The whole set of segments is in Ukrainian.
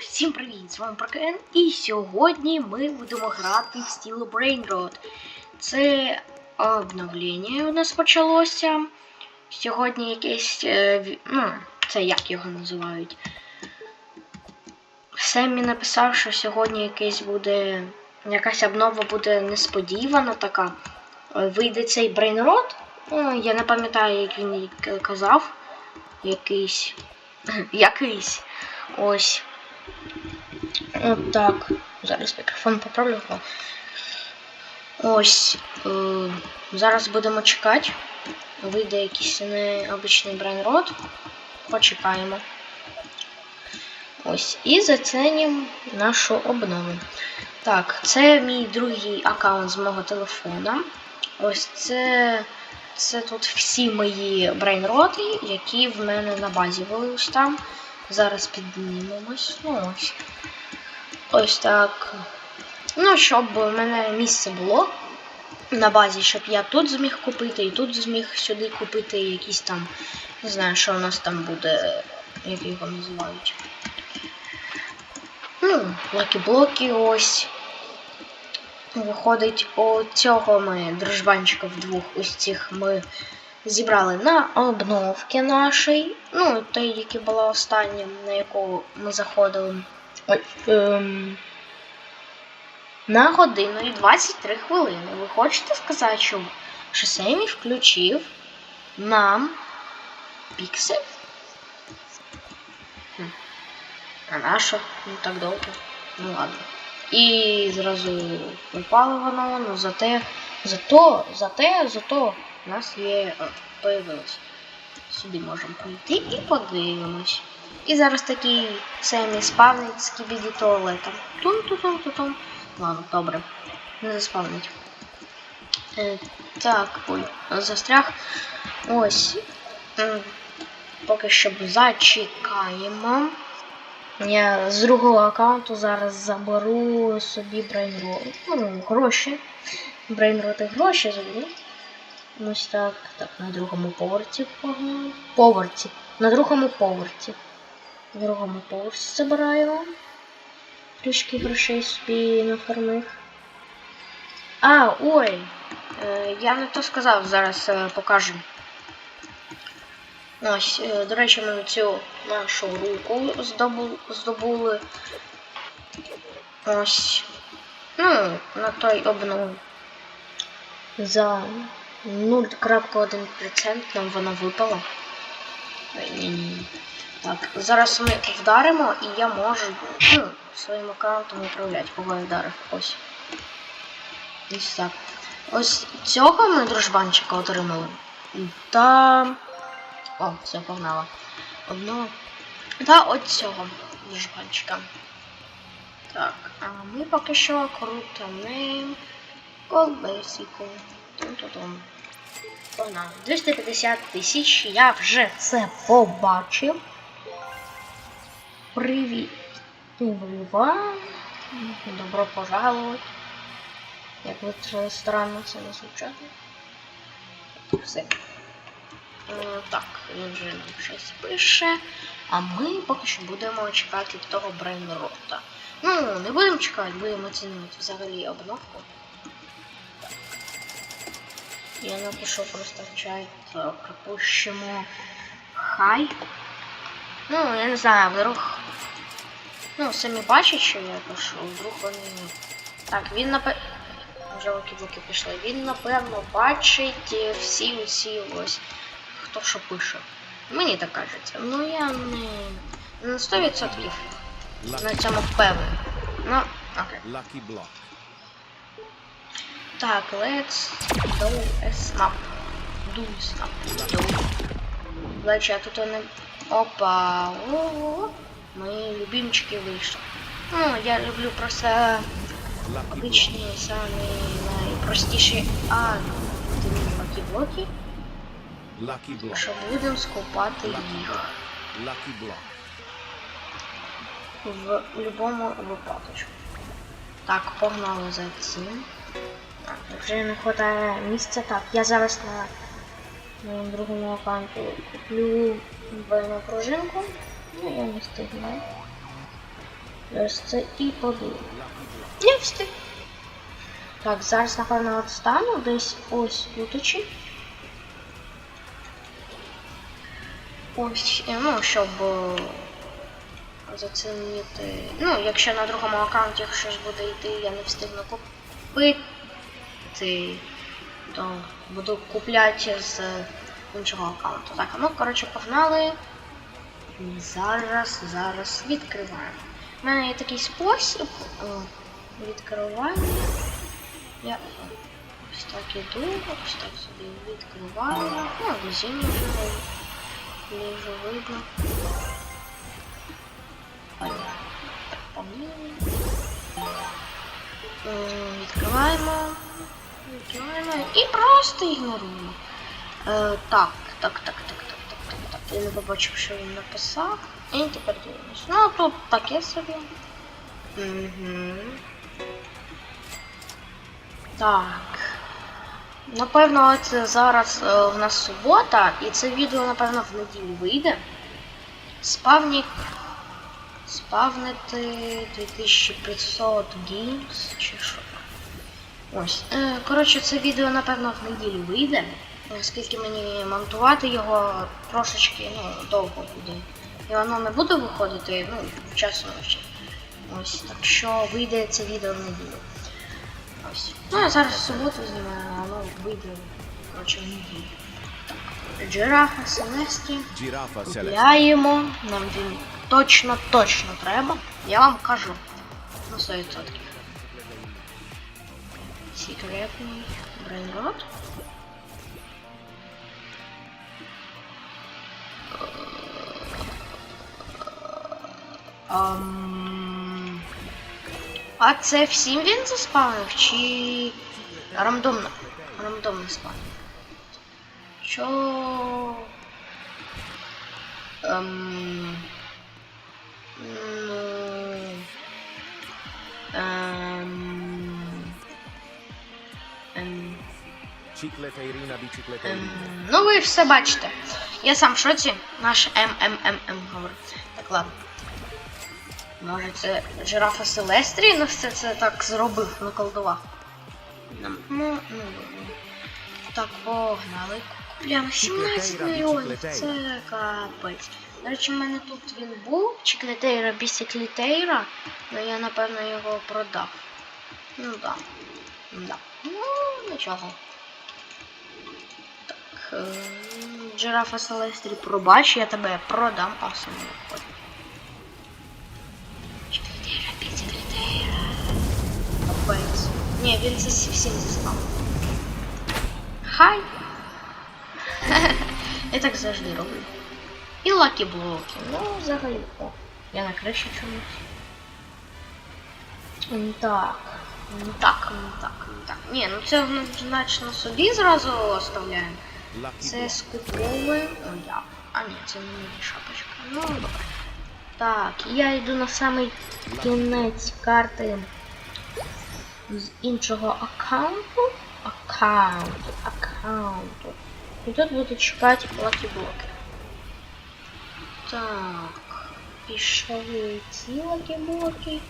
Всім привіт! З вами Прокен. І сьогодні ми будемо грати в Steel Brain Road. Це обновлення у нас почалося. Сьогодні якесь. е, ну, це як його називають. Семі написав, що сьогодні якесь буде. Якась обнова буде несподівана така. Е, Вийде цей Brain. Ну, я не пам'ятаю, як він казав. Якийсь. Якийсь. Ось. От так. Зараз мікрофон поправлю. Ось. Е, зараз будемо чекати. Вийде якийсь необичний брейнрод. Почекаємо. Ось. І зацінимо нашу обнову. Так, це мій другий аккаунт з мого телефона. Ось це. Це тут всі мої брейнроти, які в мене на базі були там. Зараз піднімемось. Ну ось. Ось так. Ну, щоб у мене місце було на базі, щоб я тут зміг купити, і тут зміг сюди купити якісь там. Не знаю, що у нас там буде, як його називають. Ну, лакі-блоки ось. Виходить, у цього ми дружбанчика вдвох ось цих ми зібрали на обновки нашій. Ну, той, який була остання, на яку ми заходили. Ой, ем, на годину і 23 хвилини. Ви хочете сказати, що, що Семі включив нам піксель? А наша? Ну так довго. Ну ладно. І зразу упало воно, ну зате, зато, зате, зато у нас є появилось. Сюди можемо пройти і подивимось. І зараз такий Семі спавнить з туалетом. Тум-тум-тум-тум. Ладно, добре. Не заспавнить. Е, так, ой, застряг. Ось. Поки що зачекаємо. Я з другого аккаунту зараз заберу собі брейнрот. Ну, гроші. Брейнрот і гроші заберу. Ось так. Так, на другому поверсі погнали. Поверсі. На другому поверсі. На другому поверсі забираємо. Трішки грошей собі нафармив. А, ой. Е, я не то сказав, зараз е, покажу. Ось, е, до речі, ми цю нашу руку здобу, здобули. Ось. Ну, на той обнов. За 0,1% нам вона випала. Ой, ні-ні. Так, зараз ми вдаримо і я можу ну, своїм аккаунтом управляти, кого я вдарив. Ось. Ось так. Ось цього ми дружбанчика отримали. Та. О, все, погнала. Одного. Та от цього дружбанчика. Так, а ми поки що крутанем колесико. Тум-тум-тум. Погнали. 250 тисяч. Я вже це побачив. Привіт. Іван. Добро пожаловать. Як ви странно це не звучати. Все. Е, Так, він вже нам щось пише. А ми поки що будемо чекати того брейнрота. Ну, не будемо чекати, будемо оцінювати взагалі обновку. Я напишу просто в чат, е, припущимо хай. Ну, я не знаю, вдруг. Ну, самі бачать, що я пишу, вдруг вони. Так, він напевно. Вже луки-блоки пішли. Він, напевно, бачить е, всі усі ось хто що пише. Мені так кажеться. Ну я не, не на 100% на цьому впевнений. Ну, окей. Lucky block. Так, let's do a snap. Do snap. Do. Речі, а тут вони... Опа. О-о-о. Мої любимчики вийшли. Ну, я люблю просто обичні самі найпростіші а блоки, Lucky block. що будемо скупати їх. В будь-якому. Так, погнали за цим. Так, вже не вистачає місця. Так, я зараз на моєму другому аккаунту куплю двойну пружинку. Ну, я не встигну. Ось це і подумав. Не встиг. Так, зараз, напевно, от десь ось тут. Ось, ну, щоб е, зацінити. Ну, якщо на другому аккаунті щось буде йти, я не встигну купити, то буду купляти з іншого аккаунту. Так, ну коротше, погнали. Зараз, зараз відкриваємо. У мене є такий спосіб відкривання. Я ось так іду, ось так собі відкриваю. Ну, везіння вже не вже видно. Відкриваємо. Відкриваємо і просто ігноруємо. Е, так, так, так, так, так, так, так, так. Я не побачив, що він написав. І тепер дивимось. Ну, тут таке собі. Угу. Так. Напевно, це зараз е, в нас субота, і це відео, напевно, в неділю вийде. Спавнік. Спавнити 2500 гігс чи що. Ось. Е, коротше, це відео, напевно, в неділю вийде. Оскільки мені монтувати його трошечки ну, довго буде. І воно не буде виходити, ну, в час ночі. Ось, так що вийде це відео в неділю. Ось. Ну, я зараз в суботу знімаю, а воно вийде, коротше, в неділю. Так. Джирафа Селесті. Celeste. Купляємо. Нам він точно, точно треба. Я вам кажу. На 100%. Секретний брейнрот. Ам, А це всім він заспавнив чи рандомно? Рандомно спавнив. Що? Ем... Ну... Ем... Ем... Cicletta Irina, bicicletta Ем, Irina. ну ви все бачите. Я сам в шоці. Наш ММММ говорить. Так, ладно. Може це жирафа Селестрі ну все це так зробив, наколдував. Нам- Ну, ну, добре. Так, погнали. Купляємо 17 мільйонів. Це капець. До речі, в мене тут він був, Чіклетейра Бісіклітейра, але я напевно його продав. Ну да. Да. Ну, нічого. Так. е, Джирафа Селестрі, пробач, я тебе продам, а саме Ні, він це всі- всім зістав. Хай. Я так завжди роблю. І лакі блоки. Ну, взагалі. О, я на криші чомусь. М, Так. М, Так, м, так, м, так. Ні, ну це однозначно собі зразу оставляємо. Lucky Це block. скуповуємо. О, я. А ні, це не мені шапочка. Ну, добре. Так, я йду на самий кінець карти З іншого аккаунту. Аккаунту, аккаунту. І тут буду чекати лакі блоки. Так, пішли ці лакі блоки.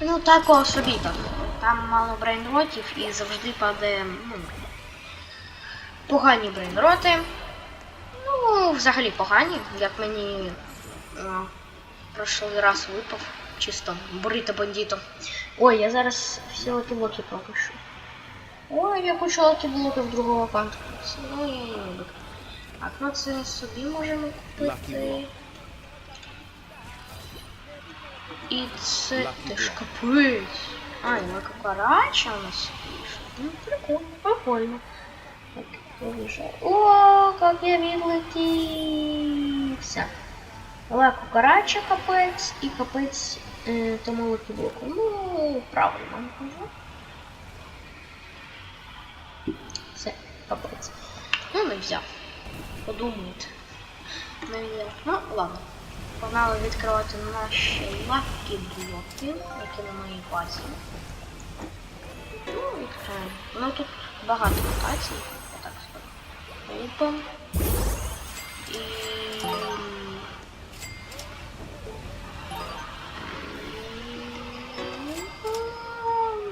Ну, так собі так. Там мало брейнротів і завжди падає, ну, погані брейнроти. Ну, взагалі погані, як мені е, прошлий раз випав. Чисто бурито бандито. Ой, я зараз всі лакі-блоки пропишу. Ой, я кучу лакі-блоків другого аккаунту. Ну, я не люблю. Так, ну це собі можемо купити. Lucky І це Lucky теж block. капець. А, і кукарача у нас. Ну, прикольно, прикольно. Так, я вижу. О, как я відлетівся. Але кукарача капець і капець е, тому лакіблоку. Ну, правильно кажу. Все, капець. Ну, не взяв. Подумайте. Не взяв. Ну, ладно. Погнали відкривати наші лакі блоки, які на моїй базі. Ну, відкриваємо. Ну тут багато мутацій. Я так скажу. Опа. І...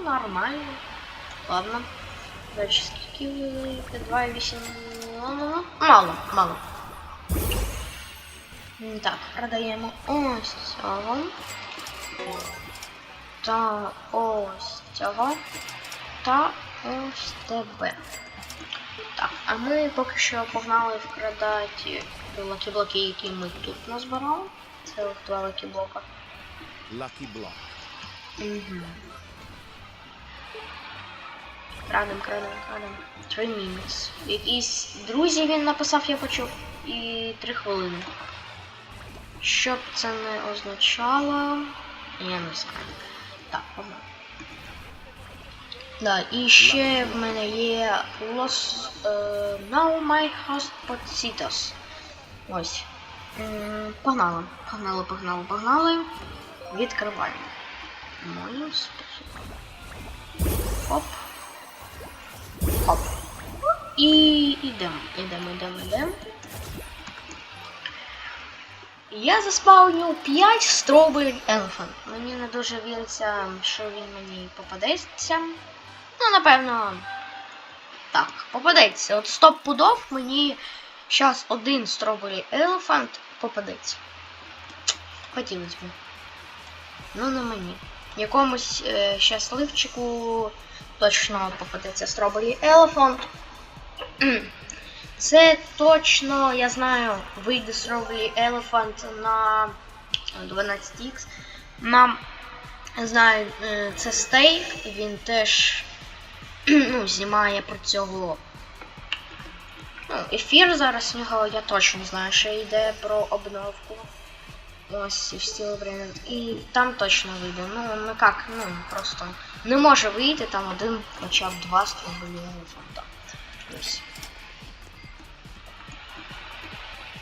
нормально. Ладно. Дальше скільки велике? 2,8. Ну, ну, ну. Мало, мало. Так, продаємо ось цього. Та ось цього. Та ось тебе. Так, а ми поки що погнали вкрадати лакі-блоки, які ми тут назбирали. Це два лакі-блока. Block. Угу. Крадем, крадем, крадем. Три мінус. Якісь друзі він написав, я почув. І три хвилини. Що б це не означало, я не знаю. Так, погнали. Да, і ще в мене є Los uh, Now My Host Potsitas. Ось. Погнали. Погнали, погнали, погнали. Відкриваємо. Моїм способом. Оп. Оп. І йдемо, йдемо, йдемо, йдемо. Я заспавню 5 Strawberry Elephant. Мені не дуже віриться, що він мені попадеться. Ну, напевно. Так, попадеться. От стоп пудов мені зараз один Strawberry Elephant попадеться. Хотілося б. Ну, не мені. Якомусь е, щасливчику точно попадеться Strawberry Elephant. Це точно, я знаю, вийде Strawberry Elephant на 12X. Нам знаю, е, це стейк, він теж ну, знімає про цього. Ну, ефір зараз в нього я точно знаю, що йде про обновку. Ось і всі. І там точно вийде. Ну, ну як, ну просто не може вийти там один, хоча б два фонта. Ось.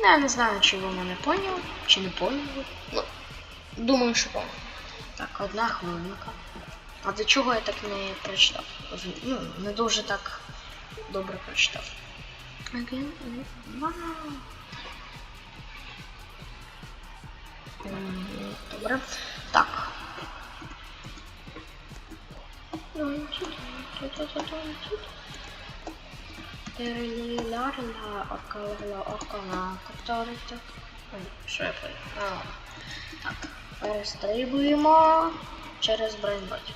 Ну, я не знаю, чи ви мене поняли, чи не поняли. Ну, думаю, що поняли. Так, одна хвилинка. А до чого я так не прочитав? Ну, не дуже так добре прочитав. Again, вау. Добре. Так. Переліларла около около я понял? Так. Перестрибуємо через брейнботів.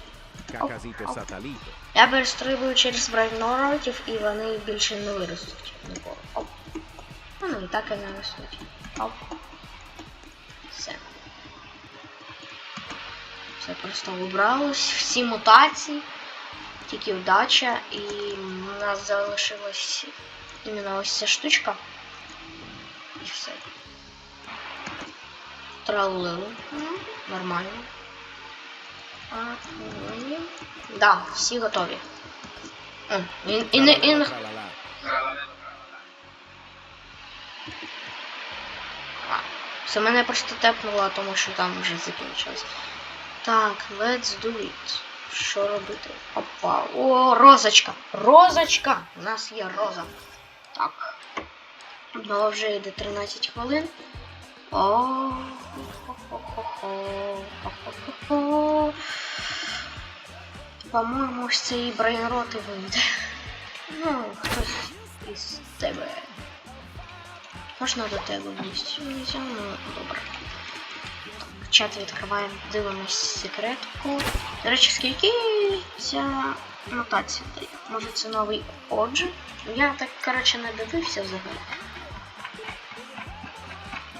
Я перестрибую через брейнротів і вони більше не виростуть ніколи. Оп. Ну, і так і не ростуть. Оп. Все просто вибралось. Всі мутації. Тільки вдача. І у нас залишилась іменно ось ця штучка. І все. Тралилу. Нормально. А, Да, всі готові. О, і, і, і. А, Все мене просто тепнуло, тому що там вже закінчилось. Так, let's do it. Що робити? Опа. О, розочка! Розочка! У нас є роза. Так. Ну, вже йде 13 хвилин. О, хо-хо-хо-хо, хо-хо-хо-хо. По-моєму, з цієї брейнроти вийде. Ну, хтось із тебе. Можна до тебе? Нельзя, ну добре. Чат відкриваємо, дивимось секретку. До речі, скільки ця нотація дає? Може це новий отже? Я так, коротше, не дивився взагалі.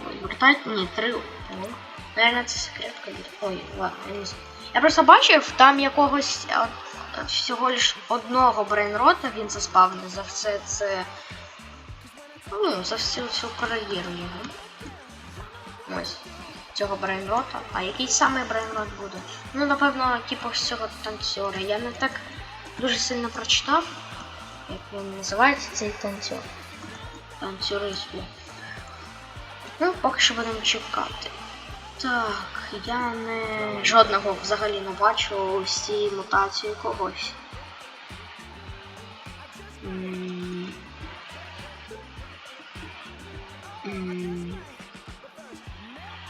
Ой, вертать? Ні, три. Наверное, це секретка буде. Ой, ладно, я не знаю. Я просто бачив, там якогось а, всього лиш одного брейнрота він заспавнив за все це. Ну, за всю цю кар'єру його. Ось. Цього брейнрота. А який саме брейнрот буде? Ну, напевно, типу з цього танцюра. Я не так дуже сильно прочитав, як він називається цей танцюр. Танцюрист. блін. Ну, поки що будемо чекати. Так, я не жодного взагалі не бачу цієї мутації когось.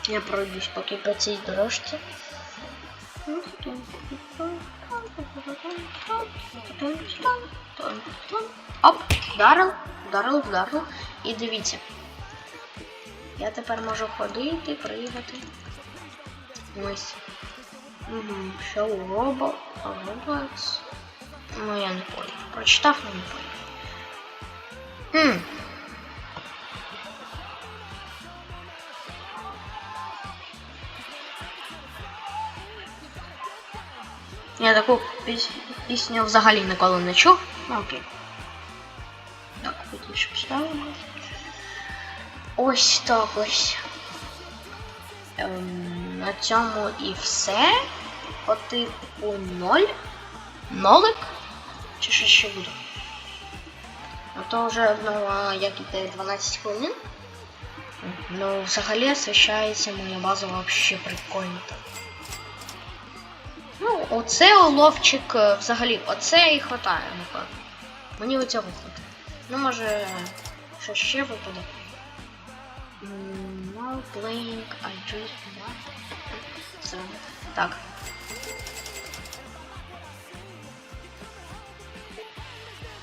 Я пройдусь поки по цій дорожці. Оп, вдарив, вдарив, вдарив. І дивіться. Я тепер можу ходити, пригати. Ось. Угу. Що робо... Роботс. Ну я не понял. Прочитав, но не понял. Я таку піс- пісню взагалі ніколи не чув. Ну окей. Так, потіше поставимо. Ось так ось. Ем, на цьому і все. По типу 0. Нолик. Чи що ще буде? А то вже ну, як іде 12 хвилин. Ну, взагалі освіщається моя база вообще прикольно. Ну, оце уловчик е, взагалі, оце і хватає, напевно. Мені оцього хватає. Ну, може, що ще випаде. No playing, I just? Це, Так.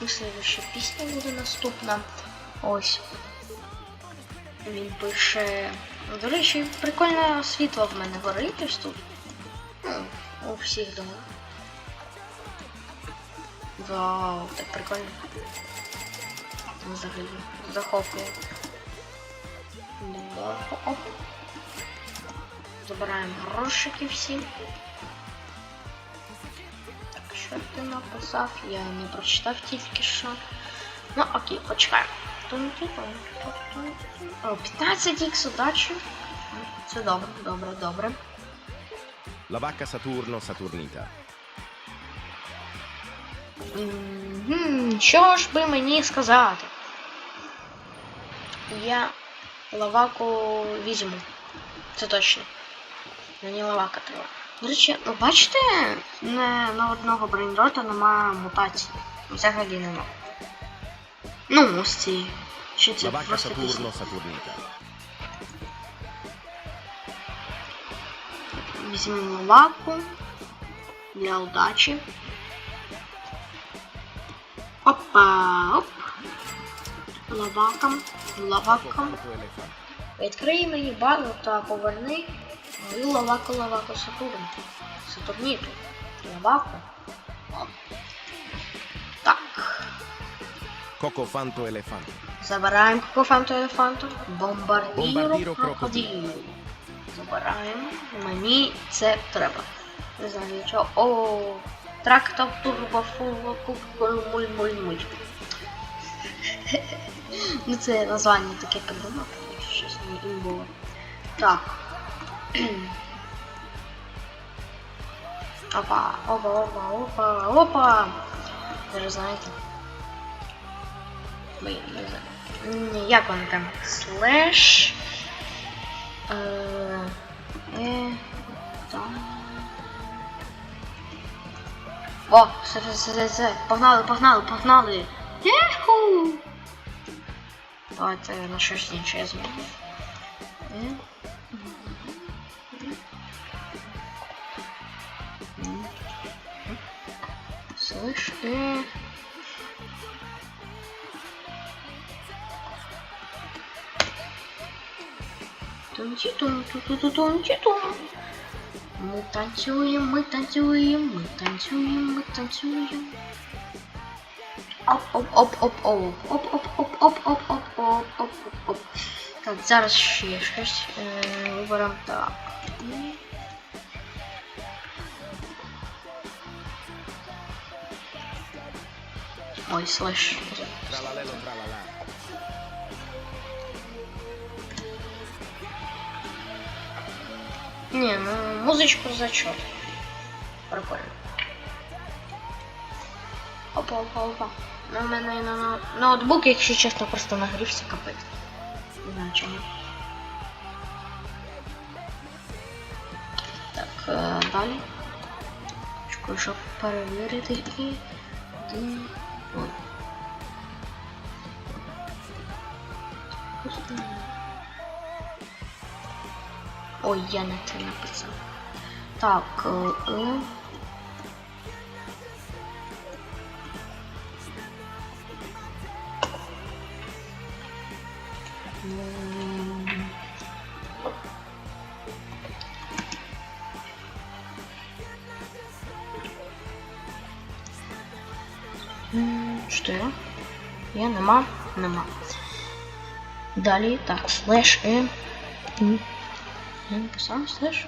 І следующа пісня буде наступна. Ось. Він пише. До речі, прикольне світло в мене горить ось тут. Ну, у всіх домах. Вау, так прикольно. Взагалі. Захоплює. Оп. Забираємо грошики всі. Так, що ти написав? Я не прочитав тільки що. Ну, окей, почекаємо. О, 15 х удачі. Це добре, добре, добре. La vacca Saturno Saturnita. Мгм, Що ж би мені сказати? Я лаваку візьму. Це точно. Мені лавака треба. До речі, ви бачите, не на одного брейнрота немає мутації. Взагалі нема. Ну, ось ці. La це vacca просто пісня. Saturno Saturnita. Візьмемо лаваку для удачі. Опа, оп. Лавака, лавака. Відкрий мені базу та поверни мою лаваку лаваку Сатурн. Сатурніту. Лаваку. Так. Fanto elefante. Забираємо кофанту елефанту. Бомбардіру Бомбардіру крокодилу. Забираємо. Мені це треба. Не знаю чого. О, трактор турбофуло муль муль муль. Ну це названня таке придумав, якщо щось не імбове. Так. Опа, опа, опа, опа, опа. Ви ж знаєте. Блін, не знаю. Як воно там? Слеш. เออเอ๊ะ О, все, все, все, все, погнали, погнали, погнали. Єху! Давайте на щось інше я зможу. Слышь, ты... оп, оп, оп, оп, оп, оп, оп, оп, оп, оп, оп. Так, зараз ще щось виберемо так. Ой, tralala. Не, ну музычку зачет. Прикольно. Опа, опа, опа. Ну, у мене на ноут- ноутбук, якщо чесно, просто нагрівся капець. Не знаю чому. Так, е, далі. Чекаю, щоб перевірити і. Один. Ой. Ой, я на те написал. Так, э, Л. Що я? Я нема, нема. Далее, так, слэш э, е. Я написав слеш.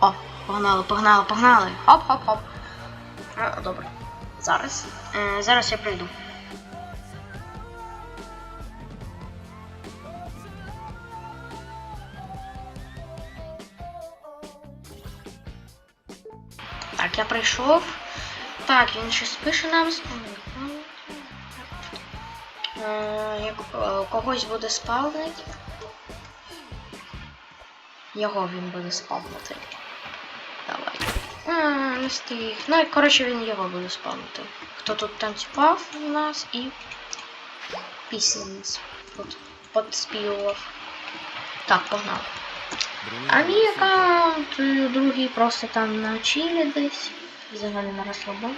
О, погнали, погнали, погнали. Хоп-хоп-хоп. А, добре. Зараз. Е, зараз я прийду. Так, я прийшов. Так, він щось пише нам. Е, як е, когось буде спавнити. Його він буде спавнити. Давай. А, не встиг. Ну, і, коротше, він його буде спавнити. Хто тут танцював у нас і пісні тут подспівував. Так. Brunito А мій аккаунт, е, другий просто там на чилі десь. Взагалі на розслабоні.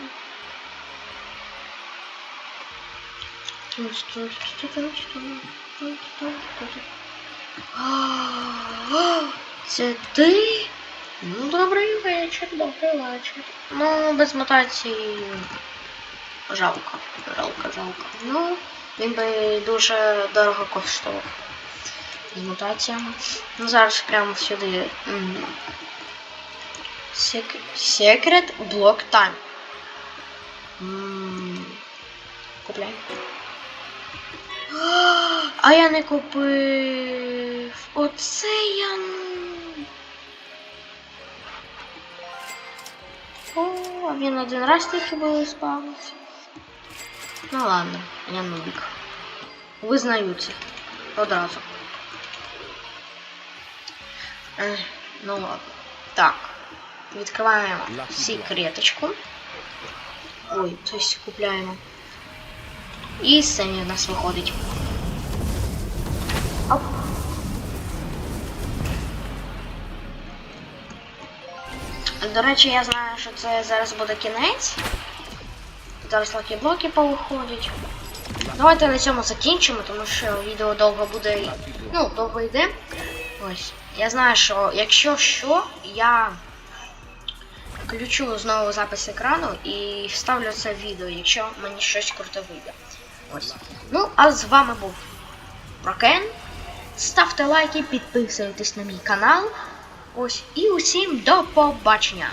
А, Це ти? Ну, добрий вечір, добрий вечір. Ну, без мотації жалко. Жалко, жалко. Ну, він би дуже дорого коштував. З мутаціями. Ну, зараз прямо сюди. Сек- Secret Block Time. Купляй. А, я не купив. Оце я. ну. О, а він один раз тільки був спавнився. Ну ладно, я нубік. Визнаю це. Одразу. Ех, Ну ладно. Так. Відкриваємо секреточку. Ой, тобто купляємо. І самі в нас виходить. Оп. До речі, я знаю, що це зараз буде кінець. Зараз лакі-блоки повиходять. Давайте на цьому закінчимо, тому що відео довго буде. Ну, довго йде. Ось. Я знаю, що якщо що, я включу знову запис екрану і вставлю це відео, якщо мені щось круте вийде. Ось. Ну, а з вами був Прокен. Ставте лайки, підписуйтесь на мій канал. Ось. І усім до побачення!